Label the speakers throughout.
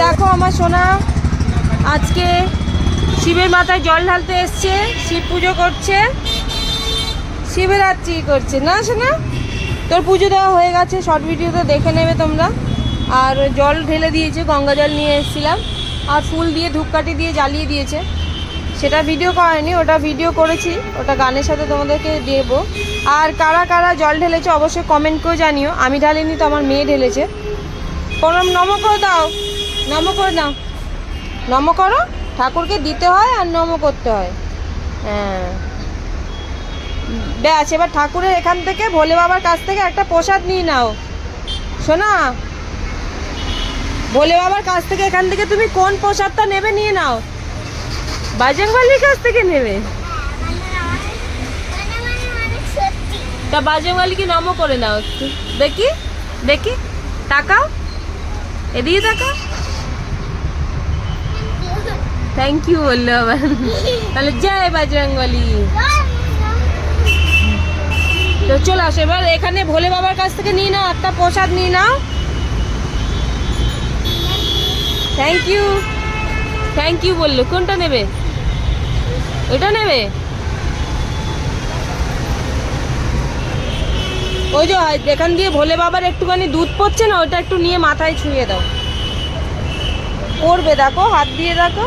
Speaker 1: দেখো আমার সোনা, আজকে শিবের মাথায় জল ঢালতে এসছে, শিব পুজো করছে। শিবরাত্রি করছে, না সোনা? তোর পুজো দেওয়া হয়ে গেছে শর্ট ভিডিওতে দেখে নেবে তোমরা। আর জল ঢেলে দিয়েছে, গঙ্গা জল নিয়ে এসেছিলাম। আর ফুল দিয়ে ধূপকাঠি দিয়ে জ্বালিয়ে দিয়েছে। সেটা ভিডিও করেনি ওটা ভিডিও করেছি, ওটা গানের সাথে তোমাদেরকে দেব। আর কারা কারা জল ঢেলেছে অবশ্যই কমেন্ট করে জানিও। আমি ঢালিনি তো, আমার মেয়ে ঢেলেছে। প্রণাম, নম করে দাও। নম করে দাও নম করো, ঠাকুরকে দিতে হয় আর নম করতে হয়। হ্যাঁ। ব্যাস, এবার ঠাকুরের এখান থেকে ভোলে বাবার কাছ থেকে একটা প্রসাদ নিয়ে নাও। শোনা? ভোলে বাবার কাছ থেকে এখান থেকে তুমি কোন প্রসাদটা নেবে নিয়ে নাও। বাজরংবালির কাছ থেকে নেবে। তা বাজরংবালিকে নম করে নাও একটু। দেখি দেখি। তাকাও। এদিকে তাকাও। থ্যাংক ইউ বলল আবার তাহলে জয় বাজরংবলী। তো চলে আসো, এবার এখানে ভোলে বাবার কাছ থেকে নিয়ে নাও, একটা প্রসাদ নিয়ে নাও। থ্যাংক ইউ থ্যাংক ইউ বলল। কোনটা নেবে? ওইটা নেবে? ওই যে এখান দিয়ে ভোলে বাবার একটুখানি দুধ পড়ছে না ওটা একটু নিয়ে মাথায় ছুঁয়ে দাও। পড়বে দেখো, হাত দিয়ে দেখো।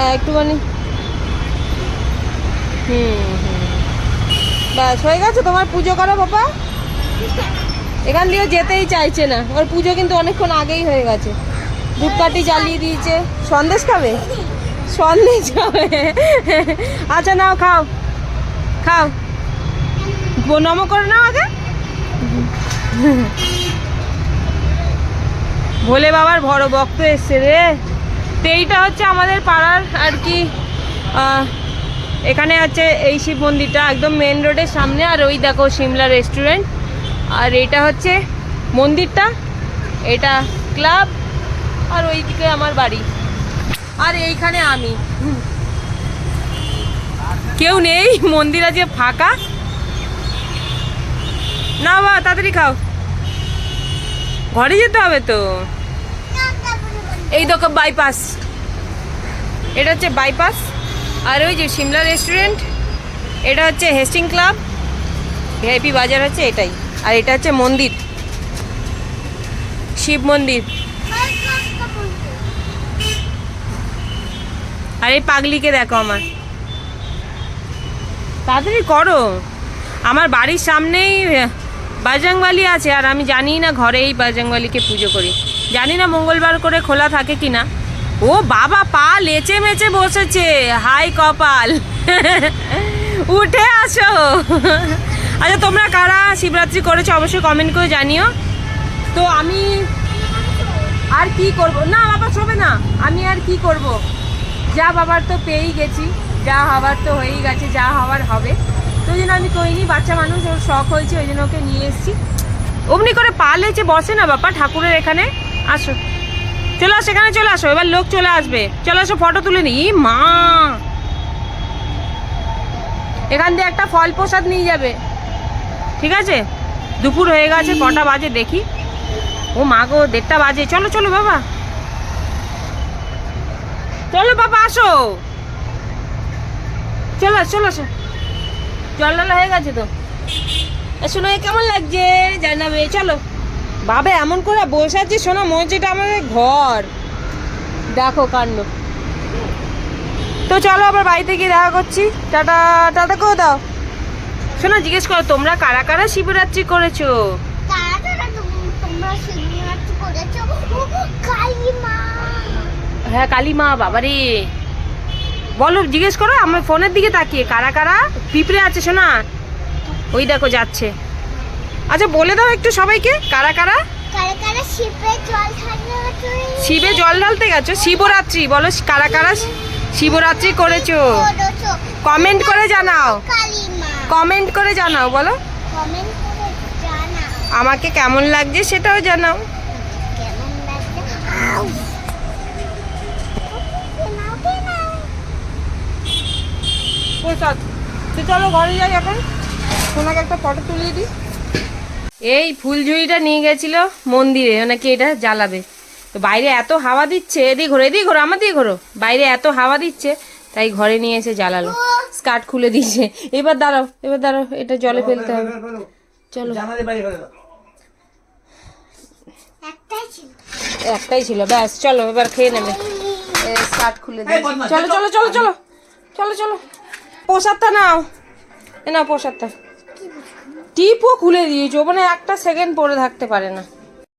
Speaker 1: হ্যাঁ একটুখানি। হুম হুম। ব্যাস, হয়ে গেছে তোমার পুজো করো বাবা। এখান দিয়েও যেতেই চাইছে না। ওর পুজো কিন্তু অনেকক্ষণ আগেই হয়ে গেছে। ধূপকাঠি জ্বালিয়ে দিয়েছে। সন্দেশ খাবে? সন্দেশ খাবে। আচ্ছা নাও, খাও। খাও। নম করে নাও আগে। ভোলে বাবার বড় ভক্ত এসছে রে। তো এইটা হচ্ছে আমাদের পাড়ার আর কি এখানে আছে এই শিব মন্দিরটা একদম মেন রোডের সামনে আর ওই দেখো সিমলা রেস্টুরেন্ট আর এটা হচ্ছে মন্দিরটা, এটা ক্লাব আর ওইদিকে আমার বাড়ি। আর এইখানে আমি। কেউ নেই, মন্দির আছে ফাঁকা। না বাবা, তাড়াতাড়ি খাও। ঘরে যেতে হবে তো। এই দেখো বাইপাস এটা হচ্ছে বাইপাস আর ওই যে সিমলা রেস্টুরেন্ট এটা হচ্ছে হেস্টিং ক্লাব ভিআইপি বাজার হচ্ছে এটাই। আর এটা হচ্ছে মন্দির। শিব মন্দির। আর এই পাগলিকে দেখো আমার। তাড়াতাড়ি করো। আমার বাড়ির সামনেই বাজরংবালি আছে, আর আমি জানি না ঘরেই বাজরংবালিকে পুজো করি। জানি না মঙ্গলবার করে খোলা থাকে কি না ও বাবা, পা লেচে মেচে বসেছে। হাই কপাল। উঠে আসো। আচ্ছা তোমরা কারা শিবরাত্রি করেছ অবশ্যই কমেন্ট করে জানিও। তো আমি আর কি করব? না, বাবা, শোবে না। আমি আর কি করব? যা বাবার তো পেয়েই গেছি। যা হওয়ার তো হয়েই গেছে, যা হওয়ার হবে। তো ওই জন্য আমি কইনি, বাচ্চা মানুষ, ওর শখ হয়েছে, ওই জন্য ওকে নিয়ে এসেছি। অমনি করে পা লেচে বসে না বাবা, ঠাকুরের এখানে? আসো। চলে আসো, এখানে চলে আসো, এবার লোক চলে আসবে। চলে আসো ফটো তুলে নি। মা! এখান দিয়ে একটা ফল প্রসাদ নিয়ে যাবে। ঠিক আছে? দুপুর হয়ে গেছে, কটা বাজে দেখি। ও মা গো, দেড়টা বাজে। চলো চলো বাবা। চলো বাবা, আসো। চলো চলো, আসো। জল হয়ে গেছে তো। শোনো কেমন লাগছে? জানাবে। চলো। বাবা এমন করে বসে আছি শোনো মনে হচ্ছে এটা আমাদের ঘর। দেখো কাণ্ড। তো চলো আবার বাড়িতে গিয়ে দেখা করছি। টাটা টাটা করে দাও। শোনো জিজ্ঞেস করো তোমরা কারা কারা শিবরাত্রি করেছ? হ্যাঁ কালী মা বাবারে। বলো জিজ্ঞেস করো আমার ফোনের দিকে তাকিয়ে। কারা কারা? পিঁপড়ে আছে শোনা? ওই দেখো যাচ্ছে। আচ্ছা বলে দাও একটু সবাইকে কারা কারা শিবে জল ঢালতে গেছো শিবরাত্রি বলো কারা কারা শিবরাত্রি করেছ কমেন্ট করে জানাও কমেন্ট করে জানাও বলো আমাকে কেমন লাগছে সেটাও জানাও তো চলো ঘরে যাই এখন সোনাকে একটা ফটো তুলিয়ে দিই এই ফুলঝুড়িটা নিয়ে গেছিল মন্দিরে নাকি এটা জ্বালাবে। তো বাইরে এত হাওয়া দিচ্ছে এদিক ঘোরো এদিক ঘোরো আমার দিকে ঘোরো। বাইরে এত হাওয়া দিচ্ছে তাই ঘরে নিয়ে এসে জ্বালালো। স্কার্ট খুলে দিয়েছে। এবার দাঁড়াও এবার দাঁড়াও এটা জলে ফেলতে হবে। চলো।
Speaker 2: একটাই ছিল।
Speaker 1: ব্যাস চলো এবার খেয়ে নেবে। স্কার্ট খুলে দিয়েছে। চলো। চলো চলো চলো চলো চলো। প্রসাদটা নাও। এ নাও প্রসাদটা। টিপও খুলে দিয়েছ মানে একটা সেকেন্ড পরে থাকতে পারে না।